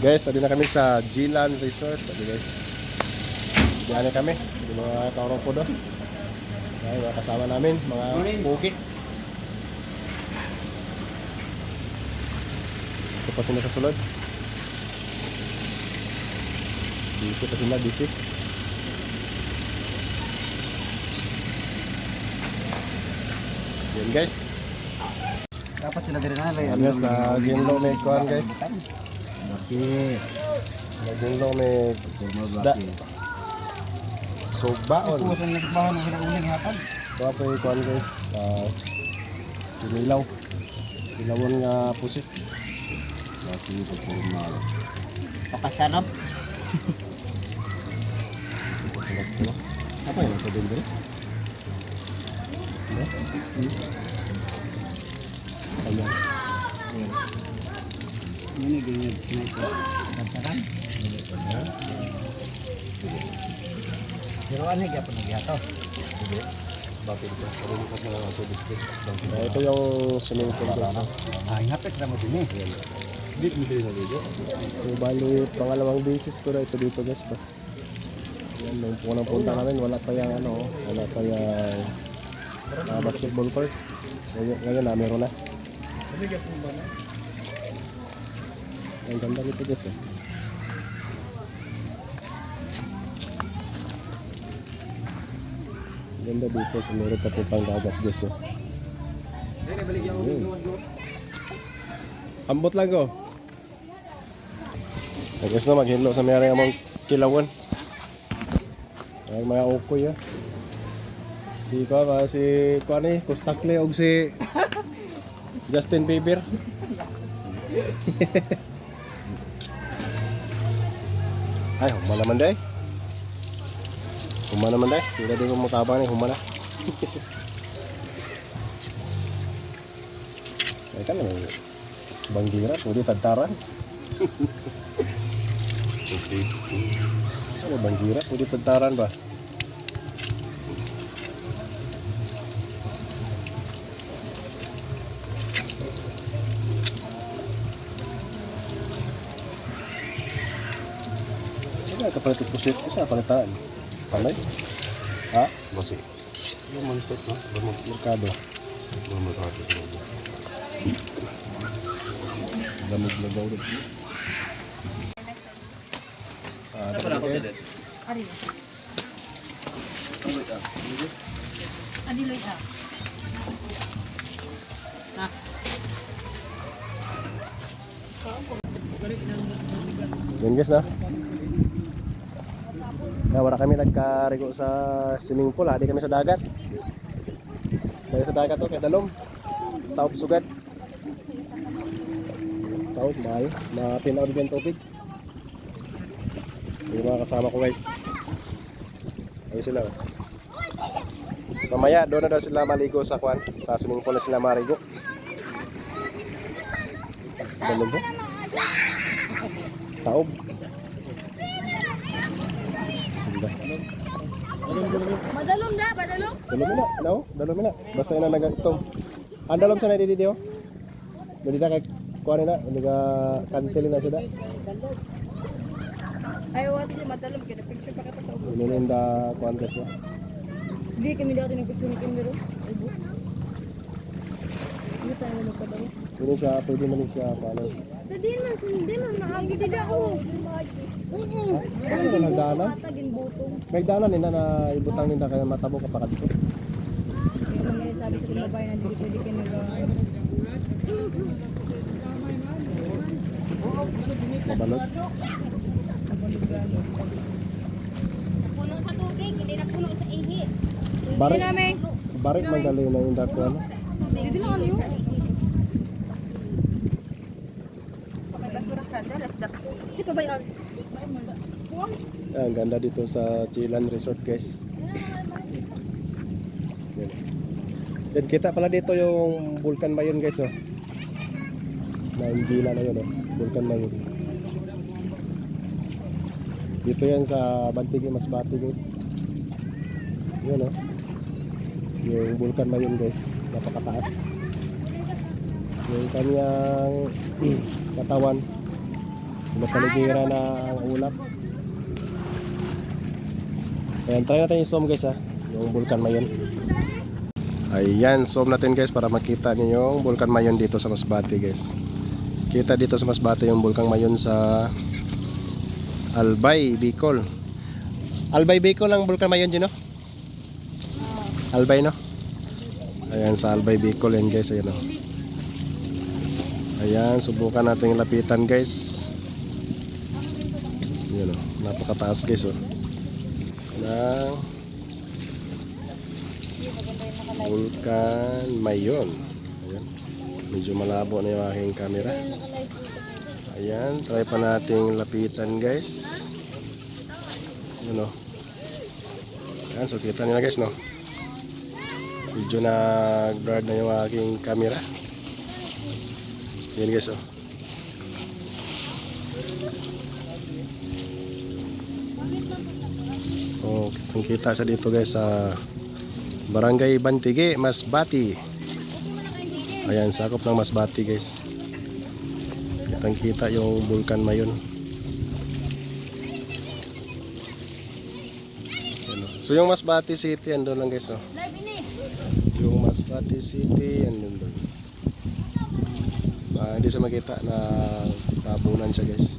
Guys, adi na kami sa Gilan Resort. Adi guys. Diyan kami. Di mga kaurong po doon. Ay, mga kasama namin, mga pugi. Ito pa sila sa sulod. Busy pa sila, busy. Yan guys. Dapat sila din na Yan guys, nag-inlo may kuhan guys. Bakit? Nag-inlo may isda. So, baon. Kung saan nagbawan ng hinauling hapon. Ito po yung kuhan guys. Uh, Pinilaw. Pilawon nga pusit. Bakit ito po na. Pakasanap. Apa yang kau beli? Ayan. Ini ganyan. Kantaran. Pero ano kaya po nagyato? Bakit ba? Parang sa mga. Ah, ito yung swimming pool. Ah, ingapit na mo din eh. Hindi, hindi na dito. So, bali, pangalawang basis ko na ito dito guys. To. Yan, nung unang punta namin, wala pa yung ano, wala pa yung ah, basketball court. Ngayon, ngayon na, meron na. Ang ganda nito guys. Eh. Ganda dito, so meron pa po pang dagat guys. Eh. Ayun. Ambot lang ko. Guys na maghilo sa mayari among kilawon. Ay mga ukoy ah. Si ko ba si ko ni Kustakle og si Justin Bieber. Ay, huma naman day. Huma naman day. Hindi din ko mutabang ni huma na. Ay kan may banggira, pwede tagtaran. Ano banggira, pwede tagtaran ba? Sige, kapalit ito pusit. Isa, palitaan. Panay? Ha? Basi. Yung mantot na. Bamag Merkado. bamag. Lamig na daw rin. Ah, ito guys. Ari. Adiloy ah. Ha? Yan guys na. Na wala kami nagkarigo sa swimming pool, ha? di kami sa dagat. Dahil sa dagat to, kay dalom. Taob sugat. Taob, maayo. Mapinaw din tubig. Yung mga kasama ko guys. Ayun sila. oh. Mamaya, doon na daw sila maligo sa kwan. Sa swimming pool na sila marigo. Dalom ba? Taob. Sila. Madalom na, madalom. Dalom na, no? Dalom na. Basta yun ang nagagtom. Ang dalom sa na dito. Dili na kay kuha na, ka kantil na siya da. Ay, wala siya madalom. Kaya picture pa kita sa ubos. Inuninda kuha ka siya. Hindi kami dati nagpicture ni Kimero. Ubos. Hindi tayo magpadala. Sino siya, pwede man siya paano. Hindi man, hindi man. Maagi din ako. Oo. Ano ka nagdaanan? May daanan nila na ibutang nila kaya matabo ka pa dito. Yung sabi sa mga bayan na hindi pwede kayo nag... Mabalot. Puno sa tubig, hindi na puno sa ihi. Barik, barik magaling na yung dako ano. Hindi na ano yun. Hindi pa? Ah, ang ganda dito sa Chilan Resort guys. Yan. Kita pala dito yung Vulcan Mayon guys oh. Na Ingila na yun oh. Vulcan Mayon. Dito yan sa Bantigi Masbate guys. Yun oh. Yung Vulcan Mayon guys. Napakataas. Yung kanyang katawan Mapaligira na ulap. Ayan, try natin i-zoom guys ha. Yung Vulcan Mayon. Ayan, zoom natin guys para makita niyo yung Vulcan Mayon dito sa Masbate guys. Kita dito sa Masbate yung Vulcan Mayon sa Albay, Bicol. Albay, Bicol ang Vulcan Mayon dyan no? Albay no? Ayan sa Albay, Bicol yan guys. Ayan o. Ayan, subukan natin yung lapitan guys. Ayan o, napakataas guys o. Ng Vulcan Mayon. Ayan. Medyo malabo na yung aking camera. Ayan, try pa nating lapitan guys. Ayan o. Ayan, so kita nila guys no. Medyo nag-blurred na yung aking camera. Ayan guys oh. Oh, kitang kita sa dito guys sa Barangay Bantige, Masbati. Ayan, sakop ng Masbati guys. Kitang kita yung Vulcan Mayon. Oh. So yung Masbati City andun lang guys oh. Live ini. Yung Masbate City andun doon. Ah, hindi siya makita na tabunan siya guys.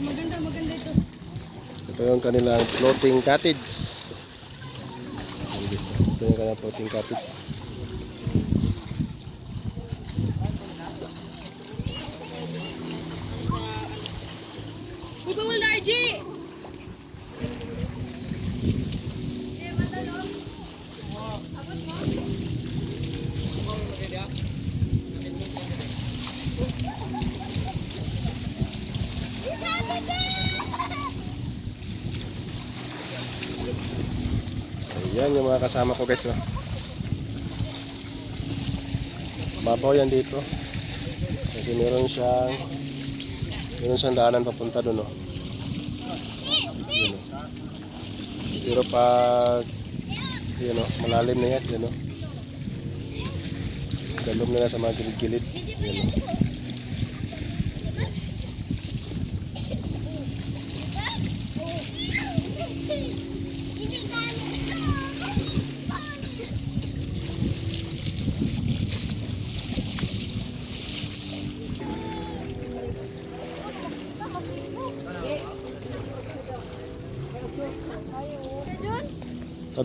Maganda, maganda ito. Ito yung kanilang floating cottage. Ito yung kanilang floating cottage. Bugawal na, RG! Ayan yung mga kasama ko guys. Oh. Babaw yan dito. Kasi meron siyang meron siyang daanan papunta doon. Oh. Yun, oh. Pero pag yun, oh, malalim na yan. Yun, oh. Dalom na lang sa mga gilid-gilid. Yun, oh.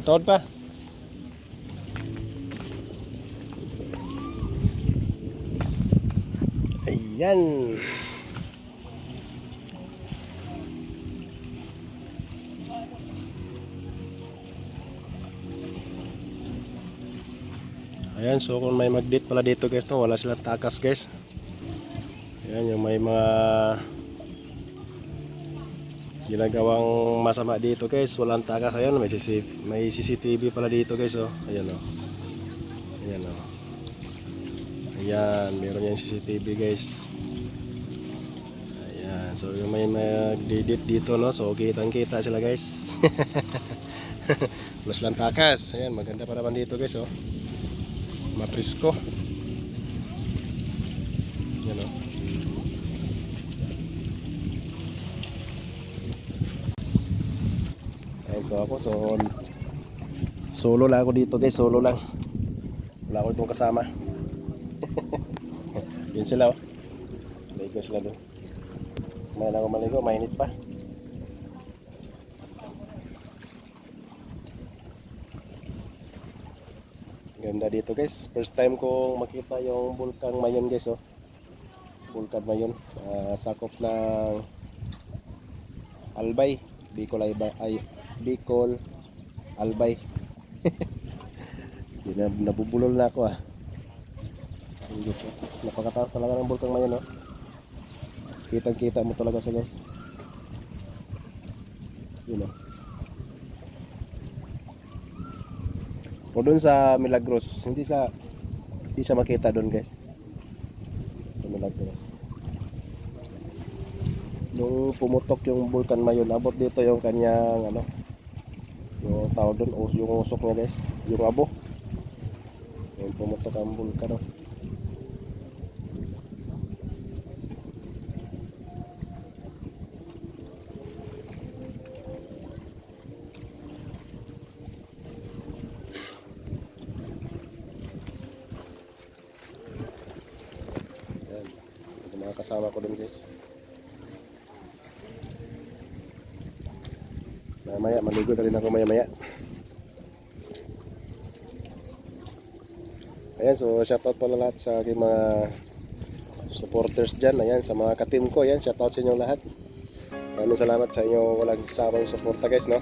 Taon pa. Ayan. Ayan, so kung may mag-date pala dito guys, no, wala silang takas guys. Ayan, yung may mga ginagawang masama dito guys. Walang takas. Ayun may, CC, may CCTV pala dito guys oh. Ayan oh. Ayan oh. Ayan meron yan CCTV guys. Ayan so yung may mag-date dito no? So kitang kita sila guys. Plus lang takas. Ayan maganda pa naman dito guys oh. Maprisko. Ayan oh Ayan, so ako, so solo lang ako dito guys, solo lang. Wala ako itong kasama. Yun sila oh. Maligo sila doon. May lang maligo, mainit pa. Ganda dito guys. First time kong makita yung Vulcan Mayon guys oh. Vulcan Mayon. Ah, sakop ng Albay. Bicol. Ay, Bicol Albay. Nabubulol na ako ah. Diyos. Napakataas talaga ng Vulcan Mayon oh. Kitang kita mo talaga sa guys. Yun oh. O doon sa Milagros, hindi sa hindi siya makita doon guys. Sa Milagros. Nung pumutok yung Vulcan Mayon, abot dito yung kanyang ano, Yung tawag doon, us- yung usok niya guys. Yung abo. Yung pumutok ang bulkan. Oh. Yan. Ito mga kasama ko din guys. Mamaya, maligo na rin ako maya maya. Ayan, so shoutout pala lahat sa aking mga supporters dyan. Ayan, sa mga ka-team ko. Ayan, shoutout sa inyo lahat. Maraming salamat sa inyo walang sasabang suporta guys, no?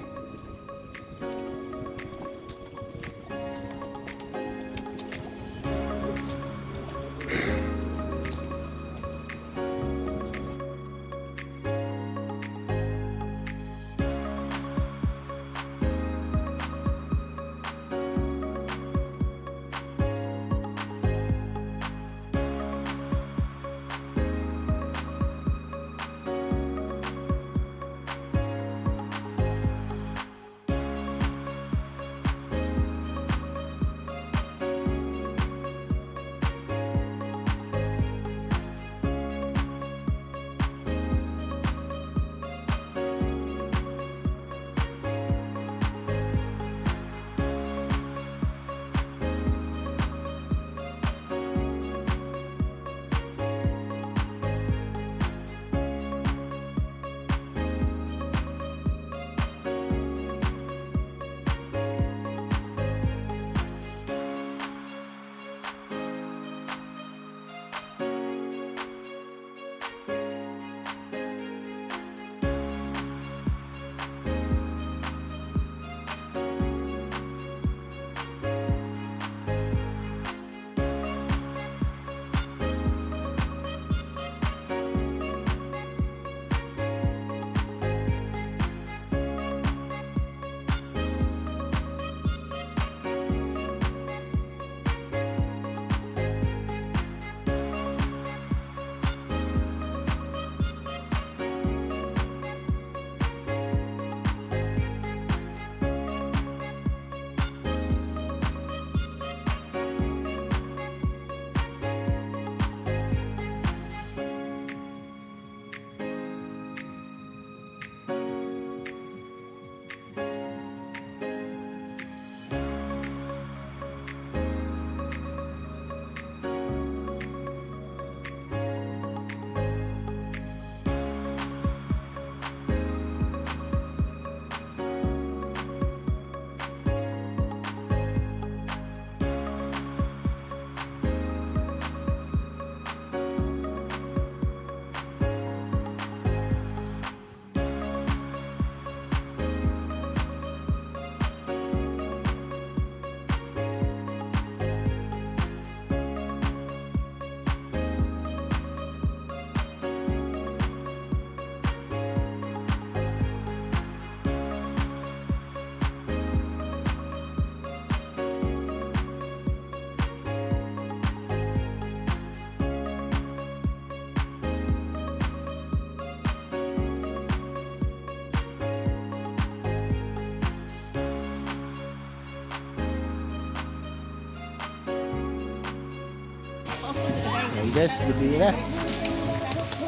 Ayan guys, gabi na.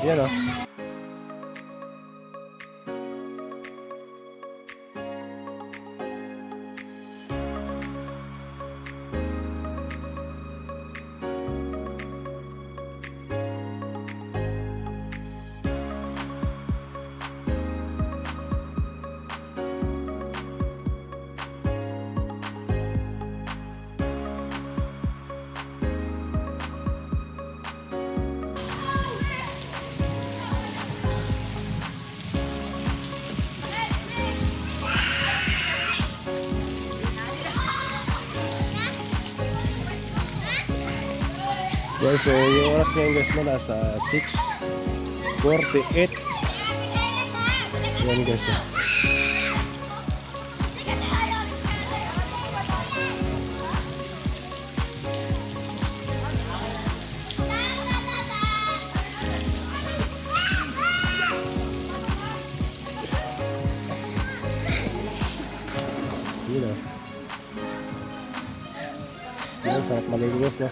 Yan o. Yan, so yung oras ngayon guys mo nasa 6.48 Yan guys ah. Yun o. Yan, sarap malinis no.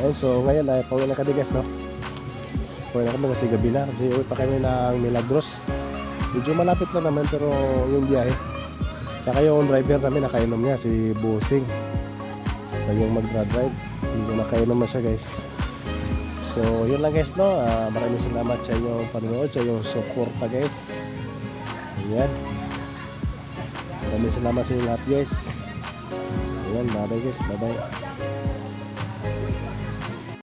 Ayun, so ngayon ay pauwi na kadigas no. Pauwi na kami kasi gabi na kasi uwi pa kami ng Milagros. Medyo malapit na naman pero yung biyahe. Tsaka yung driver namin nakainom niya si Busing. Sa yung mag-drive. Hindi nakainom na siya guys. So yun lang guys no. Ah, maraming salamat sa inyong panonood, sa inyong suporta guys. Ayan. Maraming salamat sa inyo lahat guys. Ayan, bye bye guys. Bye bye.